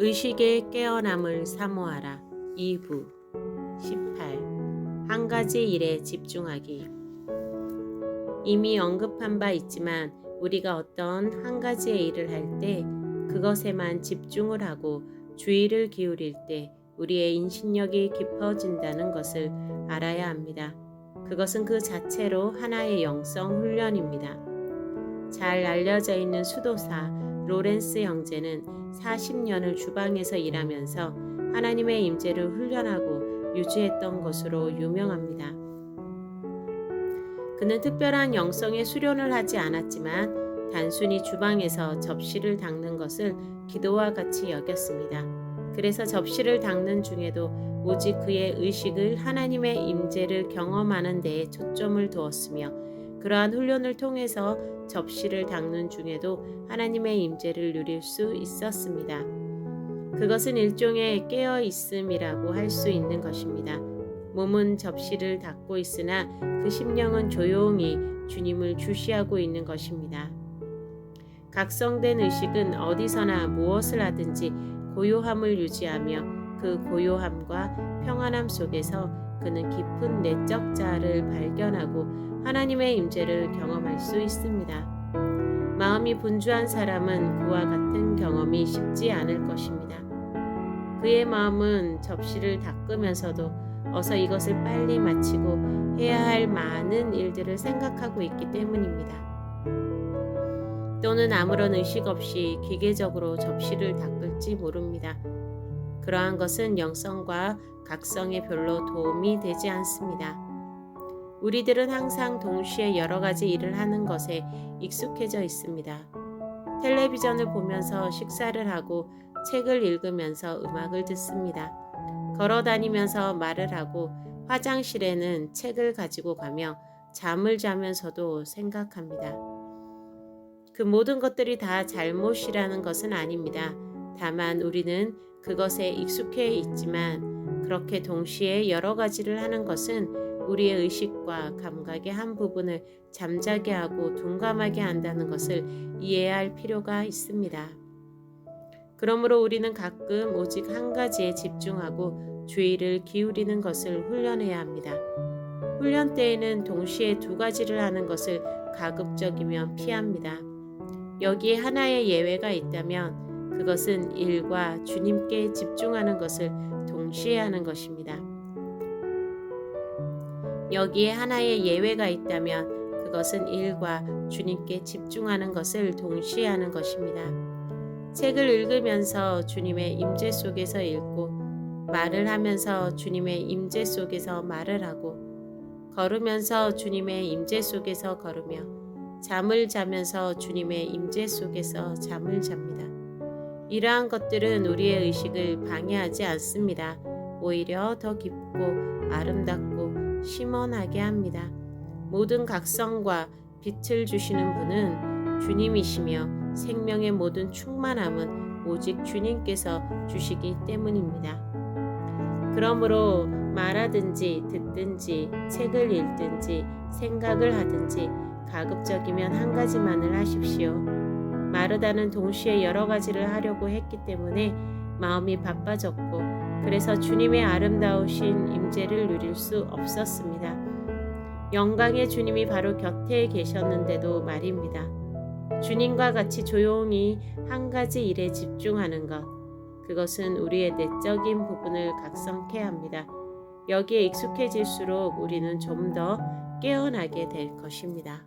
의식의 깨어남을 사모하라. 2부 18. 한 가지 일에 집중하기. 이미 언급한 바 있지만 우리가 어떤 한 가지의 일을 할 때 그것에만 집중을 하고 주의를 기울일 때 우리의 인식력이 깊어진다는 것을 알아야 합니다. 그것은 그 자체로 하나의 영성 훈련입니다. 잘 알려져 있는 수도사 로렌스 형제는 40년을 주방에서 일하면서 하나님의 임재를 훈련하고 유지했던 것으로 유명합니다. 그는 특별한 영성의 수련을 하지 않았지만 단순히 주방에서 접시를 닦는 것을 기도와 같이 여겼습니다. 그래서 접시를 닦는 중에도 오직 그의 의식을 하나님의 임재를 경험하는 데에 초점을 두었으며 그러한 훈련을 통해서 접시를 닦는 중에도 하나님의 임재를 누릴 수 있었습니다. 그것은 일종의 깨어 있음이라고 할 수 있는 것입니다. 몸은 접시를 닦고 있으나 그 심령은 조용히 주님을 주시하고 있는 것입니다. 각성된 의식은 어디서나 무엇을 하든지 고요함을 유지하며 그 고요함과 평안함 속에서 그는 깊은 내적 자아를 발견하고 하나님의 임재를 경험할 수 있습니다. 마음이 분주한 사람은 그와 같은 경험이 쉽지 않을 것입니다. 그의 마음은 접시를 닦으면서도 어서 이것을 빨리 마치고 해야 할 많은 일들을 생각하고 있기 때문입니다. 또는 아무런 의식 없이 기계적으로 접시를 닦을지 모릅니다. 그러한 것은 영성과 각성에 별로 도움이 되지 않습니다. 우리들은 항상 동시에 여러 가지 일을 하는 것에 익숙해져 있습니다. 텔레비전을 보면서 식사를 하고 책을 읽으면서 음악을 듣습니다. 걸어 다니면서 말을 하고 화장실에는 책을 가지고 가며 잠을 자면서도 생각합니다. 그 모든 것들이 다 잘못이라는 것은 아닙니다. 다만 우리는 그것에 익숙해 있지만 그렇게 동시에 여러 가지를 하는 것은 우리의 의식과 감각의 한 부분을 잠자게 하고 둔감하게 한다는 것을 이해해야 할 필요가 있습니다. 그러므로 우리는 가끔 오직 한 가지에 집중하고 주의를 기울이는 것을 훈련해야 합니다. 훈련 때에는 동시에 두 가지를 하는 것을 가급적이면 피합니다. 여기에 하나의 예외가 있다면 그것은 일과 주님께 집중하는 것을 동시에 하는 것입니다. 여기에 하나의 예외가 있다면 그것은 일과 주님께 집중하는 것을 동시에 하는 것입니다. 책을 읽으면서 주님의 임재 속에서 읽고 말을 하면서 주님의 임재 속에서 말을 하고 걸으면서 주님의 임재 속에서 걸으며 잠을 자면서 주님의 임재 속에서 잠을 잡니다. 이러한 것들은 우리의 의식을 방해하지 않습니다. 오히려 더 깊고 아름답고 심원하게 합니다. 모든 각성과 빛을 주시는 분은 주님이시며 생명의 모든 충만함은 오직 주님께서 주시기 때문입니다. 그러므로 말하든지 듣든지 책을 읽든지 생각을 하든지 가급적이면 한 가지만을 하십시오. 마르다는 동시에 여러 가지를 하려고 했기 때문에 마음이 바빠졌고 그래서 주님의 아름다우신 임재를 누릴 수 없었습니다. 영광의 주님이 바로 곁에 계셨는데도 말입니다. 주님과 같이 조용히 한 가지 일에 집중하는 것. 그것은 우리의 내적인 부분을 각성케 합니다. 여기에 익숙해질수록 우리는 좀 더 깨어나게 될 것입니다.